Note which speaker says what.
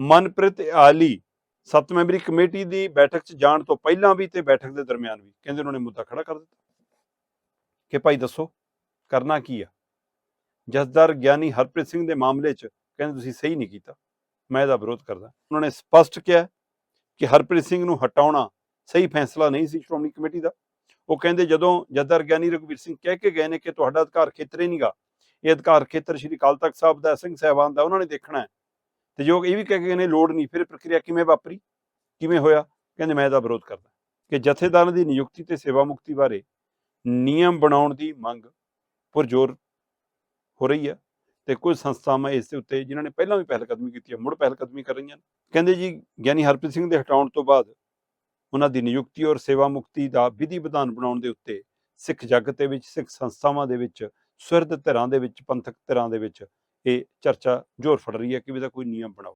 Speaker 1: ਮਨਪ੍ਰੀਤ ਆਲੀ ਸੱਤ memory committee ਦੀ ਬੈਠਕ 'ਚ ਜਾਣ ਤੋਂ ਪਹਿਲਾਂ ਵੀ ਤੇ ਬੈਠਕ ਦੇ ਦਰਮਿਆਨ ਵੀ। ਕਹਿੰਦੇ ਉਹਨਾਂ ਨੇ ਮੁੱਦਾ ਖੜਾ ਕਰ ਦਿੱਤਾ। ਕਿ ਭਾਈ ਦੱਸੋ, ਕਰਨਾ ਕੀ ਆ? ਜਸਦਾਰ ਗਿਆਨੀ ਹਰਪ੍ਰੀਤ ਸਿੰਘ ਦੇ ਮਾਮਲੇ 'ਚ ਕਹਿੰਦੇ ਤੁਸੀਂ ਸਹੀ ਨਹੀਂ ਕੀਤਾ। ਮੈਂ ਇਹਦਾ ਵਿਰੋਧ ਕਰਦਾ। ਉਹਨਾਂ ਨੇ ਸਪਸ਼ਟ ਕਿਹਾ ਕਿ ਹਰਪ੍ਰੀਤ ਸਿੰਘ ਨੂੰ ਹਟਾਉਣਾ ਸਹੀ ਫੈਸਲਾ ਨਹੀਂ ਸੀ ਸ਼੍ਰੋਮਣੀ ਕਮੇਟੀ ਦਾ। ਉਹ ਕਹਿੰਦੇ ਜਦੋਂ ਜਸਦਾਰ ਗਿਆਨੀ ਰਘਵੀਰ ਸਿੰਘ ਕਹਿ ਕੇ ਗਏ ਨੇ ਕਿ ਤੁਹਾਡਾ ਅਧਿਕਾਰ ਖੇਤਰ ਹੀ ਨਹੀਂਗਾ ਇਹ ਅਧਿਕਾਰ ਖੇਤਰ ਸ਼੍ਰੀ ਅਕਾਲ ਤਖਤ ਸਾਹਿਬ ਦਾ, ਸਿੰਘ ਸਾਹਿਬਾਨ ਦਾ, ਉਹਨਾਂ ਨੇ ਦੇਖਣਾ ਹੈ। ਤੇ ਜੋ ਇਹ ਵੀ ਕਹਿ ਕੇ ਗਏ ਨੇ ਲੋੜ ਨਹੀਂ, ਫਿਰ ਪ੍ਰਕਿਰਿਆ ਕਿਵੇਂ ਵਾਪਰੀ? ਕਿਵੇਂ ਹੋਇਆ? ਕਹਿੰਦੇ ਮੈਂ ਇਹਦਾ ਵਿਰੋਧ ਕਰਦਾ। ਕਿ ਜਥੇਦਾਰਾਂ ਦੀ ਨਿਯੁਕਤੀ ਤੇ ਸੇਵਾ ਮੁਕਤੀ ਬਾਰੇ ਨਿਯਮ ਬਣਾਉਣ ਦੀ ਮੰਗ ਪੁਰਜੋਰ ਹੋ ਰਹੀ ਹੈ ਤੇ ਕੁਝ ਸੰਸਥਾਵਾਂ ਇਸ ਦੇ ਉੱਤੇ, ਜਿਨ੍ਹਾਂ ਨੇ ਪਹਿਲਾਂ ਵੀ ਪਹਿਲ ਕਦਮੀ ਕੀਤੀ ਹੈ ਮੁੜ ਪਹਿਲ ਕਦਮੀ ਕਰ ਰਹੀਆਂ ਨੇ। ਕਹਿੰਦੇ ਜੀ, ਗਿਆਨੀ ਹਰਪ੍ਰੀਤ ਸਿੰਘ ਦੇ ਹਟਾਉਣ ਤੋਂ ਬਾਅਦ ਉਹਨਾਂ ਦੀ ਨਿਯੁਕਤੀ ਔਰ ਸੇਵਾ ਮੁਕਤੀ ਦਾ ਵਿਧੀ ਵਿਧਾਨ ਬਣਾਉਣ ਦੇ ਉੱਤੇ ਸਿੱਖ ਜਗਤ ਦੇ ਵਿੱਚ, ਸਿੱਖ ਸੰਸਥਾਵਾਂ ਦੇ ਵਿੱਚ ਸੁਰਦ ਧਿਰਾਂ ਦੇ ਵਿੱਚ, ਪੰਥਕ ਧਿਰਾਂ ਦੇ ਵਿੱਚ ਇਹ ਚਰਚਾ ਜ਼ੋਰ ਫੜ ਰਹੀ ਹੈ ਕਿ ਵੀ ਇਹਦਾ ਕੋਈ ਨਿਯਮ ਬਣਾਓ।